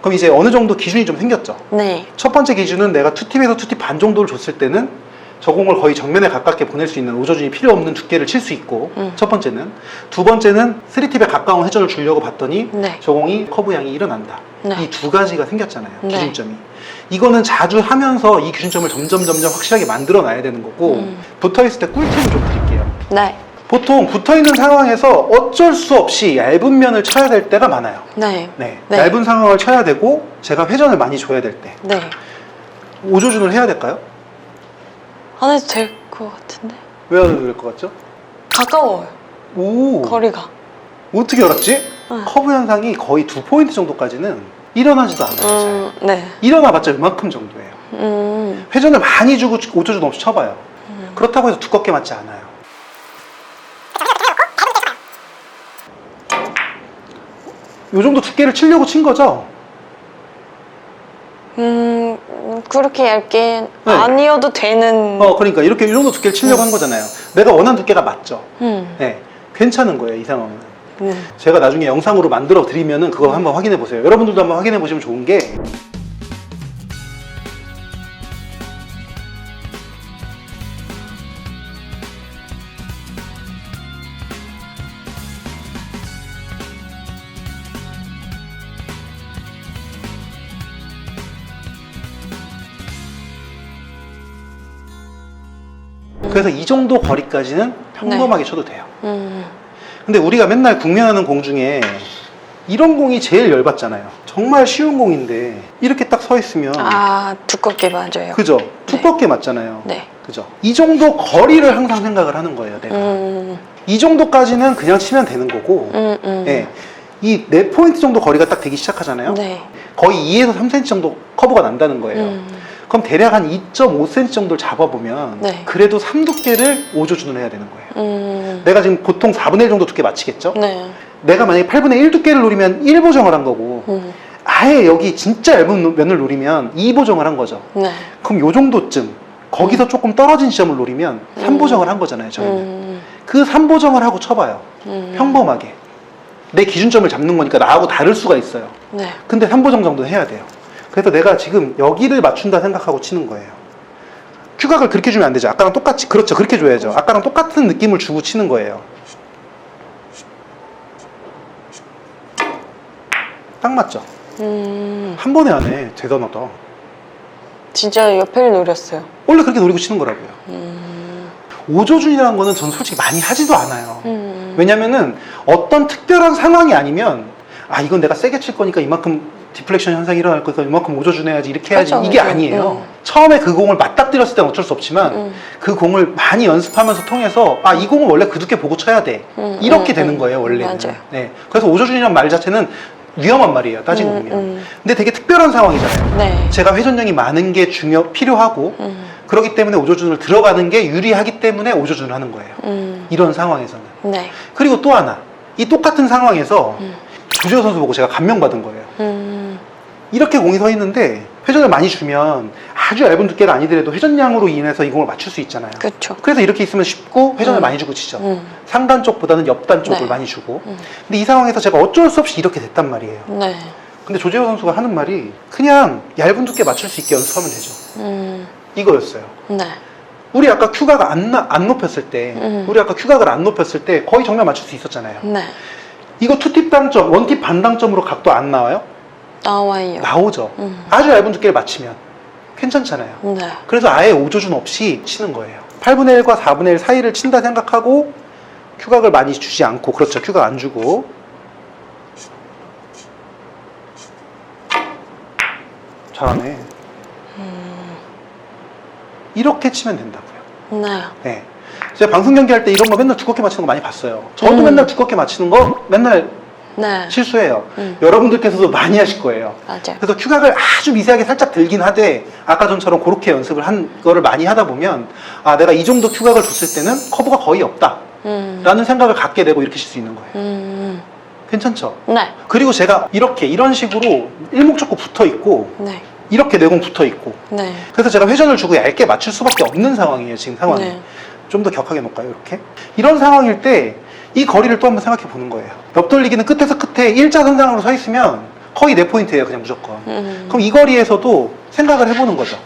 그럼 이제 어느 정도 기준이 좀 생겼죠. 네. 첫 번째 기준은 내가 투팁에서 투팁 반 정도를 줬을 때는 저 공을 거의 정면에 가깝게 보낼 수 있는 오조준이 필요 없는 두께를 칠 수 있고 음. 첫 번째는 두 번째는 3팁에 가까운 회전을 주려고 봤더니 네. 저 공이 커브 양이 일어난다. 네. 이두 가지가 생겼잖아요. 네. 기준점이. 이거는 자주 하면서 이 기준점을 점점 점점 확실하게 만들어 놔야 되는 거고 음. 붙어 있을 때 꿀팁을 좀 드릴게요. 네. 보통 붙어 있는 상황에서 어쩔 수 없이 얇은 면을 쳐야 될 때가 많아요. 네. 네. 네. 얇은 상황을 쳐야 되고 제가 회전을 많이 줘야 될 때. 네. 오조준을 해야 될까요? 안 해도 될 것 같은데. 왜 안 해도 될 것 같죠? 가까워요. 오, 거리가. 어떻게 알았지? 응. 커브 현상이 거의 두 포인트 정도까지는 일어나지도 않아요. 잘. 음, 네. 일어나봤자 이만큼 정도예요. 음. 회전을 많이 주고 오조준 없이 쳐봐요. 그렇다고 해서 두껍게 맞지 않아요. 요 정도 두께를 치려고 친 거죠? 음, 그렇게 얇게 네. 아니어도 되는. 어, 그러니까 이렇게 이 정도 두께를 치려고 한 거잖아요. 내가 원하는 두께가 맞죠? 음. 네, 괜찮은 거예요, 이 상황은. 음. 제가 나중에 영상으로 만들어 드리면은 그거 한번 확인해 보세요. 여러분들도 한번 확인해 보시면 좋은 게 그래서 이 정도 거리까지는 평범하게 쳐도 돼요. 음. 근데 우리가 맨날 국면하는 공 중에 이런 공이 제일 열받잖아요. 정말 쉬운 공인데 이렇게 딱 서 있으면 아, 두껍게 맞아요. 그죠? 두껍게 맞잖아요. 네. 그죠? 이 정도 거리를 항상 생각을 하는 거예요, 내가. 음. 이 정도까지는 그냥 치면 되는 거고, 음, 음. 예. 이 4포인트 정도 거리가 딱 되기 시작하잖아요. 네. 거의 2에서 3cm 정도 커브가 난다는 거예요. 음. 그럼 대략 한 2.5cm 정도를 잡아보면 네. 그래도 3두께를 5조준을 해야 되는 거예요. 음. 내가 지금 보통 4분의 1 정도 두께 맞히겠죠? 네. 내가 만약에 8분의 1 두께를 노리면 1 보정을 한 거고 음. 아예 여기 진짜 얇은 면을 노리면 2 보정을 한 거죠. 네. 그럼 요 정도쯤 거기서 조금 떨어진 지점을 노리면 3 보정을 한 거잖아요. 저희는 음. 그 3 보정을 하고 쳐봐요. 음. 평범하게 내 기준점을 잡는 거니까 나하고 다를 수가 있어요. 네. 근데 3 보정 정도는 해야 돼요. 그래서 내가 지금 여기를 맞춘다 생각하고 치는 거예요. 큐각을 그렇게 주면 안 되죠. 아까랑 똑같이 그렇죠. 그렇게 줘야죠. 아까랑 똑같은 느낌을 주고 치는 거예요. 딱 맞죠? 음. 한 번에 안 해. 대단하다. 진짜 옆에를 노렸어요. 원래 그렇게 노리고 치는 거라고요. 음. 오조준이라는 거는 저는 솔직히 많이 하지도 않아요. 음. 왜냐면은 어떤 특별한 상황이 아니면 아 이건 내가 세게 칠 거니까 이만큼 디플렉션 현상이 일어날 거니까 이만큼 오조준 해야지 이렇게 해야지 그렇죠, 이게 그렇죠. 아니에요. 음. 처음에 그 공을 맞닥뜨렸을 때는 어쩔 수 없지만 음. 그 공을 많이 연습하면서 통해서 아 이 공은 원래 그 두께 보고 쳐야 돼 음, 이렇게 음, 되는 음. 거예요 원래는. 맞아요. 네. 그래서 오조준이라는 말 자체는 위험한 말이에요 따지고 음, 보면. 음. 근데 되게 특별한 상황이잖아요. 네. 제가 회전량이 많은 게 중요 필요하고 음. 그렇기 때문에 오조준을 들어가는 게 유리하기 때문에 오조준을 하는 거예요. 음. 이런 상황에서는. 네. 그리고 또 하나. 이 똑같은 상황에서 음. 주재호 선수 보고 제가 감명받은 거예요. 음. 이렇게 공이 서 있는데 회전을 많이 주면 아주 얇은 두께가 아니더라도 회전량으로 인해서 이 공을 맞출 수 있잖아요. 그렇죠. 그래서 이렇게 있으면 쉽고 회전을 음. 많이 주고 치죠. 음. 상단 쪽보다는 옆단 쪽을 네. 많이 주고. 음. 근데 이 상황에서 제가 어쩔 수 없이 이렇게 됐단 말이에요. 네. 근데 조재호 선수가 하는 말이 그냥 얇은 두께 맞출 수 있게 연습하면 되죠. 음. 이거였어요. 네. 우리 아까 큐각을 안, 나- 안 높였을 때, 음. 우리 아까 큐각을 안 높였을 때 거의 정면 맞출 수 있었잖아요. 네. 이거 투팁 단점, 원팁 반당점으로 각도 안 나와요? 나와요. 나오죠. 음. 아주 얇은 두께를 맞추면 괜찮잖아요. 네. 그래서 아예 오조준 없이 치는 거예요. 8분의 1과 4분의 1 사이를 친다 생각하고 큐각을 많이 주지 않고 그렇죠. 큐각 안 주고 잘하네. 이렇게 치면 된다고요. 네. 네. 제가 방송 경기 할 때 이런 거 맨날 두껍게 맞추는 거 많이 봤어요. 저도 음. 맨날 두껍게 맞추는 거 맨날 네. 실수해요. 음. 여러분들께서도 많이 하실 거예요. 맞아요. 그래서 큐각을 아주 미세하게 살짝 들긴 하되 아까 전처럼 그렇게 연습을 한 거를 많이 하다 보면 아 내가 이 정도 큐각을 줬을 때는 커브가 거의 없다 음. 라는 생각을 갖게 되고 이렇게 칠 수 있는 거예요 음. 괜찮죠? 네. 그리고 제가 이렇게 이런 식으로 일목적고 붙어 있고 네. 이렇게 내공 붙어 있고 네. 그래서 제가 회전을 주고 얇게 맞출 수밖에 없는 상황이에요 지금 상황이 네. 좀 더 격하게 놓을까요 이렇게 이런 상황일 때 이 거리를 또 한번 생각해 보는 거예요 옆 돌리기는 끝에서 끝에 일자선상으로 서 있으면 거의 내 포인트예요, 그냥 무조건. 음. 그럼 이 거리에서도 생각을 해보는 거죠.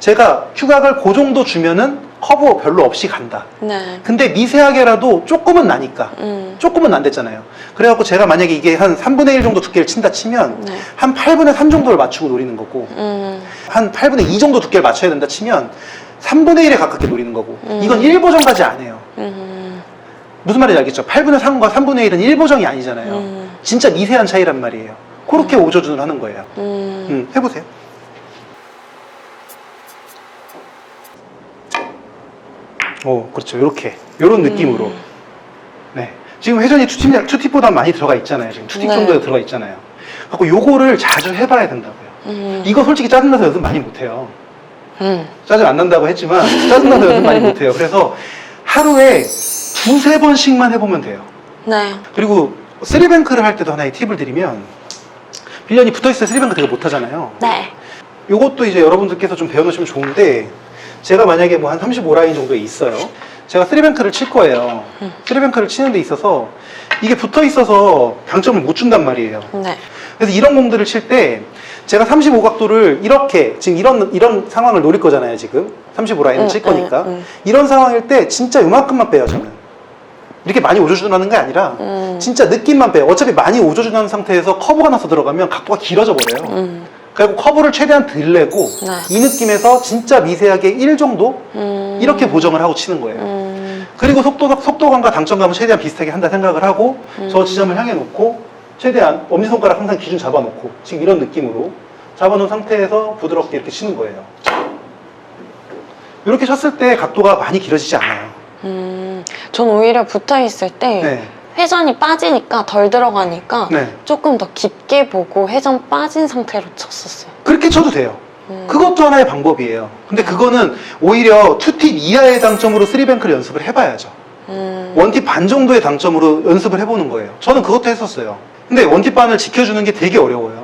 제가 큐각을 그 정도 주면은 커브 별로 없이 간다. 네. 근데 미세하게라도 조금은 나니까. 음. 조금은 안 됐잖아요. 그래갖고 제가 만약에 이게 한 3분의 1 정도 두께를 친다 치면 네. 한 8분의 3 정도를 맞추고 노리는 거고 음. 한 8분의 2 정도 두께를 맞춰야 된다 치면 3분의 1에 가깝게 노리는 거고 음. 이건 1보정까지 안 해요. 음. 무슨 말인지 알겠죠? 8분의 3과 3분의 1은 1보정이 아니잖아요. 음. 진짜 미세한 차이란 말이에요. 그렇게 오조준을 하는 거예요. 음. 음, 해보세요. 오, 그렇죠. 이렇게. 이런 느낌으로. 음. 네. 지금 회전이 투팁, 투팁보다 많이 들어가 있잖아요. 지금 투팁 네. 정도에 들어가 있잖아요. 그래서 요거를 자주 해봐야 된다고요. 음. 이거 솔직히 짜증나서 연습 많이 못해요. 음. 짜증 안 난다고 했지만 짜증나서 연습 많이 못해요. 그래서 하루에 두세 번씩만 해보면 돼요. 네. 그리고 쓰리뱅크를 할 때도 하나의 팁을 드리면 빌런이 붙어있을 때 쓰리뱅크 되게 못하잖아요. 네. 요것도 이제 여러분들께서 좀 배워놓으시면 좋은데 제가 만약에 뭐 한 35라인 정도에 있어요. 제가 쓰리뱅크를 칠 거예요. 음. 쓰리뱅크를 치는 데 있어서 이게 붙어 있어서 당점을 못 준단 말이에요. 네. 그래서 이런 공들을 칠 때 제가 35각도를 이렇게 지금 이런 이런 상황을 노릴 거잖아요, 지금. 35라인을 음, 칠 거니까. 음, 음. 이런 상황일 때 진짜 요만큼만 빼요, 저는. 이렇게 많이 오조준하는 게 아니라 음. 진짜 느낌만 빼요. 어차피 많이 오조준하는 상태에서 커브가 나서 들어가면 각도가 길어져 버려요. 음. 그리고 커브를 최대한 덜 내고 네. 이 느낌에서 진짜 미세하게 1 정도 음. 이렇게 보정을 하고 치는 거예요. 음. 그리고 속도, 속도감과 당점감은 최대한 비슷하게 한다 생각을 하고 음. 저 지점을 향해 놓고 최대한 엄지손가락 항상 기준 잡아놓고 지금 이런 느낌으로 잡아놓은 상태에서 부드럽게 이렇게 치는 거예요. 이렇게 쳤을 때 각도가 많이 길어지지 않아요. 음. 전 오히려 붙어 있을 때 네. 회전이 빠지니까 덜 들어가니까 네. 조금 더 깊게 보고 회전 빠진 상태로 쳤었어요. 그렇게 쳐도 돼요. 음. 그것도 하나의 방법이에요. 근데 그거는 오히려 투팁 이하의 당점으로 쓰리뱅크를 연습을 해봐야죠. 음. 원팁 반 정도의 당점으로 연습을 해보는 거예요. 저는 그것도 했었어요. 근데 원팁 반을 지켜주는 게 되게 어려워요.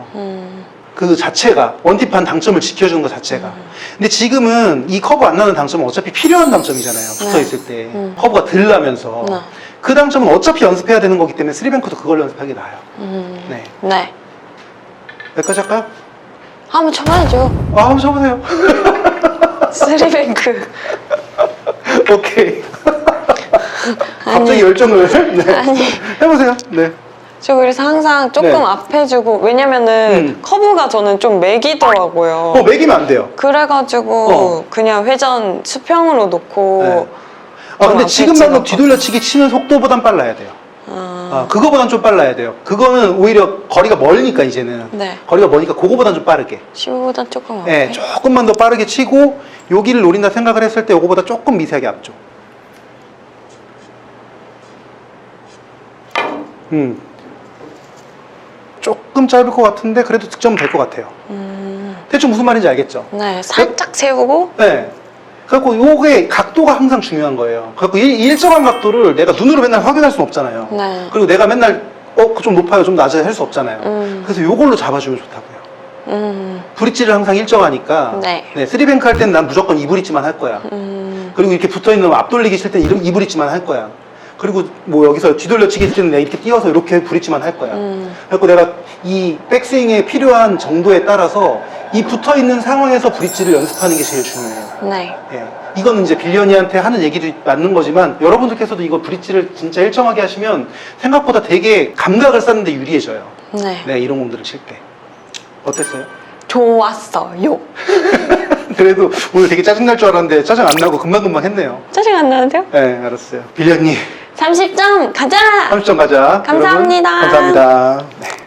음. 그 자체가 반 당점을 지켜주는 것 자체가. 근데 지금은 이 커브 안 나는 당점은 어차피 필요한 당점이잖아요. 붙어 네. 있을 때 음. 커브가 들 나면서 네. 그 당점은 어차피 연습해야 되는 거기 때문에 쓰리뱅크도 그걸 연습하기 나아요. 음. 네. 네. 여기까지 할까요? 한번 쳐봐야죠. 아, 한번 쳐보세요. 쓰리뱅크. 오케이. 갑자기 열정을 네. 아니. 해보세요. 네. 저 그래서 항상 조금 네. 앞에 주고 왜냐면은 음. 커브가 저는 좀 맥이더라고요. 어, 매기면 안 돼요. 그래가지고 어. 그냥 회전 수평으로 놓고 네. 아, 좀 근데 앞에 지금 방금 찍었거든요. 뒤돌려치기 치는 속도보단 빨라야 돼요. 아, 아, 그거보단 좀 빨라야 돼요. 그거는 오히려 거리가 멀니까 이제는. 네. 거리가 멀니까 그거보단 좀 빠르게. 15보다 조금 앞에. 네, 조금만 더 빠르게 치고 여기를 노린다 생각을 했을 때 요거보다 조금 미세하게 앞쪽. 음. 조금 짧을 것 같은데 그래도 득점은 될것 같아요. 음, 대충 무슨 말인지 알겠죠? 네, 살짝 세우고 네. 그래갖고 요게 각도가 항상 중요한 거예요. 그래갖고 일, 일정한 각도를 내가 눈으로 맨날 확인할 수는 없잖아요. 네. 그리고 내가 맨날 어, 좀 높아요, 좀 낮아요 할 수 없잖아요. 음. 그래서 요걸로 잡아주면 좋다고요. 음, 브릿지를 항상 일정하니까 네. 쓰리뱅크 할 때는 난 무조건 이 브릿지만 할 거야. 음, 그리고 이렇게 붙어 있는 앞돌리기 칠 이런 이 브릿지만 할 거야. 그리고 뭐 여기서 뒤돌려치기 할 때는 내가 이렇게 띄워서 이렇게 브릿지만 할 거야. 음. 그래서 내가 이 백스윙에 필요한 정도에 따라서 이 붙어 있는 상황에서 브릿지를 연습하는 게 제일 중요해요. 네. 예. 이거는 이제 빌리언이한테 하는 얘기도 맞는 거지만 여러분들께서도 이거 브릿지를 진짜 일정하게 하시면 생각보다 되게 감각을 쌓는데 유리해져요. 네. 네, 이런 공들을 칠 때. 어땠어요? 좋았어요. 그래도 오늘 되게 짜증날 줄 알았는데 짜증 안 나고 금방금방 했네요. 짜증 안 나는데요? 네, 알았어요. 빌리언님, 30점 가자! 30점 가자. 감사합니다. 여러분, 감사합니다.